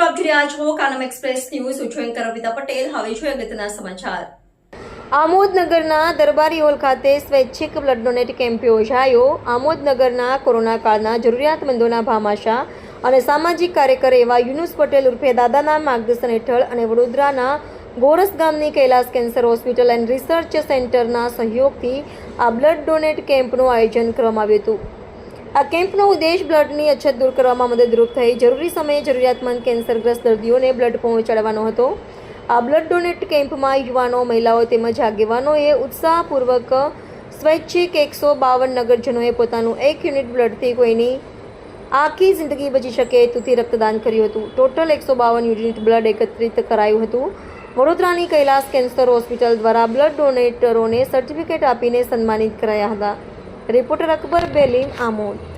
મિત્રો આપ જોઈ રહ્યા છો Kanam express news anchor Amita Patel. હવે જોઈએ અગત્યના સમાચાર. આમોદનગરના દરબારી હોલ ખાતે સ્વૈચ્છિક બ્લડ ડોનેટ કેમ્પ યોજાયો. આમોદનગરના કોરોના કાળના જરૂરિયાતમંદોના ભામાશા અને સામાજિક કાર્યકર એવા યુનુસ પટેલ ઉર્ફે દાદાના માર્ગદર્શન હેઠળ અને વડોદરાના ગોરસ ગામની Kailash cancer hospital and research સેન્ટરના સહયોગથી આ બ્લડ ડોનેટ કેમ્પનું આયોજન કરવામાં આવ્યું હતું. આ કેમ્પનો ઉદ્દેશ બ્લડની અછત દૂર કરવામાં મદદરૂપ થઈ જરૂરી સમયે જરૂરિયાતમંદ કેન્સરગ્રસ્ત દર્દીઓને બ્લડ પહોંચાડવાનો હતો. આ બ્લડ ડોનેટ કેમ્પમાં યુવાનો, મહિલાઓ તેમજ આગેવાનોએ ઉત્સાહપૂર્વક સ્વૈચ્છિક એકસો બાવન નગરજનોએ પોતાનું એક યુનિટ બ્લડથી કોઈની આખી જિંદગી બચી શકે તેથી રક્તદાન કર્યું હતું. ટોટલ એકસો બાવન યુનિટ બ્લડ એકત્રિત કરાયું હતું. વડોદરાની કૈલાસ કેન્સર હોસ્પિટલ દ્વારા બ્લડ ડોનેટરોને સર્ટિફિકેટ આપીને સન્માનિત કરાયા હતા. રિપોર્ટર અકબર બેલીમ આમોદ.